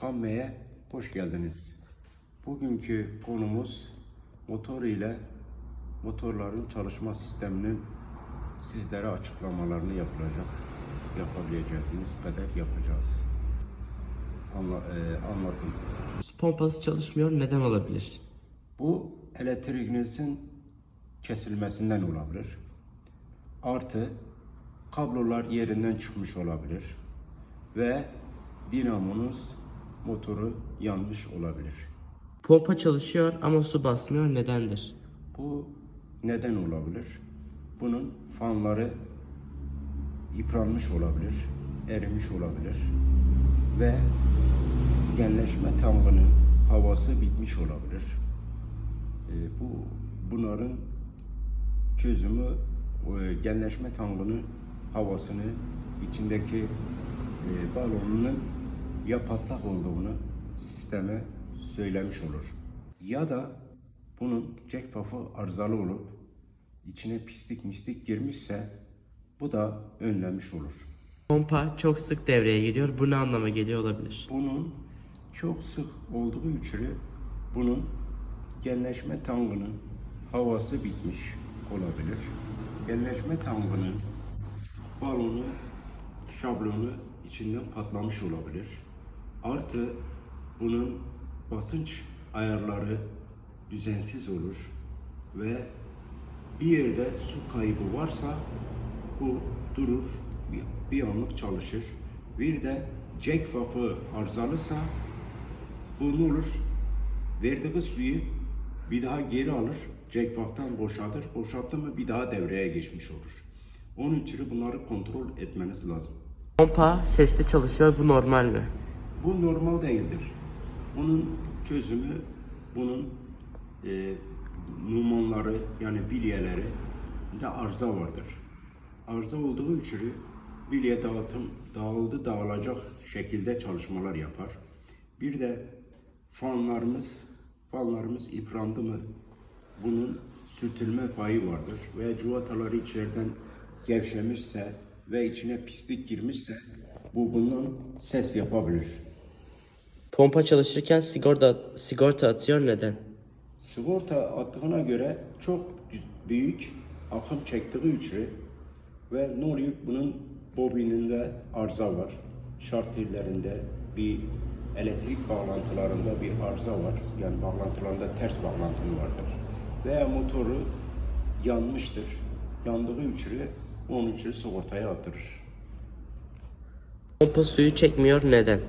Kamme'ye hoş geldiniz. Bugünkü konumuz motor ile motorların çalışma sisteminin sizlere açıklamalarını yapılacak. Yapabileceğiniz kadar yapacağız. Anla, e, anlatım. Su pompası çalışmıyor neden olabilir? Bu elektriğinizin kesilmesinden olabilir. Artı kablolar yerinden çıkmış olabilir. Ve dinamonuz motoru yanmış olabilir. Pompa çalışıyor ama su basmıyor nedendir? Bu neden olabilir? Bunun fanları yıpranmış olabilir, erimiş olabilir ve genleşme tankının havası bitmiş olabilir. Ee, bu bunların çözümü e, genleşme tankının havasını içindeki e, balonunun ya patlak olduğunu sisteme söylemiş olur. Ya da bunun puff'ı arızalı olup içine pislik mislik girmişse bu da önlemiş olur. Pompa çok sık devreye giriyor. Bu ne anlama geliyor olabilir? Bunun çok sık olduğu üçürü bunun genleşme tankının havası bitmiş olabilir. Genleşme tankının balonu, şablonu içinden patlamış olabilir. Artı bunun basınç ayarları düzensiz olur ve bir yerde su kaybı varsa bu durur, bir, anlık çalışır. Bir de jack valve'ı arızalısa bu ne olur? Verdiği suyu bir daha geri alır, jack valve'dan boşaltır. Boşalttı mı bir daha devreye geçmiş olur. Onun için bunları kontrol etmeniz lazım. Pompa sesli çalışıyor bu normal mi? Bu normal değildir. Bunun çözümü, bunun e, numanları yani bilyeleri de arıza vardır. Arıza olduğu için bilye dağıtım dağıldı dağılacak şekilde çalışmalar yapar. Bir de fanlarımız, fanlarımız yıprandı mı bunun sürtülme payı vardır veya cuvataları içeriden gevşemişse ve içine pislik girmişse bu bundan ses yapabilir. Pompa çalışırken sigorta, sigorta atıyor neden? Sigorta attığına göre çok büyük akım çektiği için ve ne oluyor? Bunun bobininde arıza var. Şartillerinde bir elektrik bağlantılarında bir arıza var. Yani bağlantılarında ters bağlantı vardır. Veya motoru yanmıştır. Yandığı için onun için sigortaya attırır. Pompa suyu çekmiyor neden?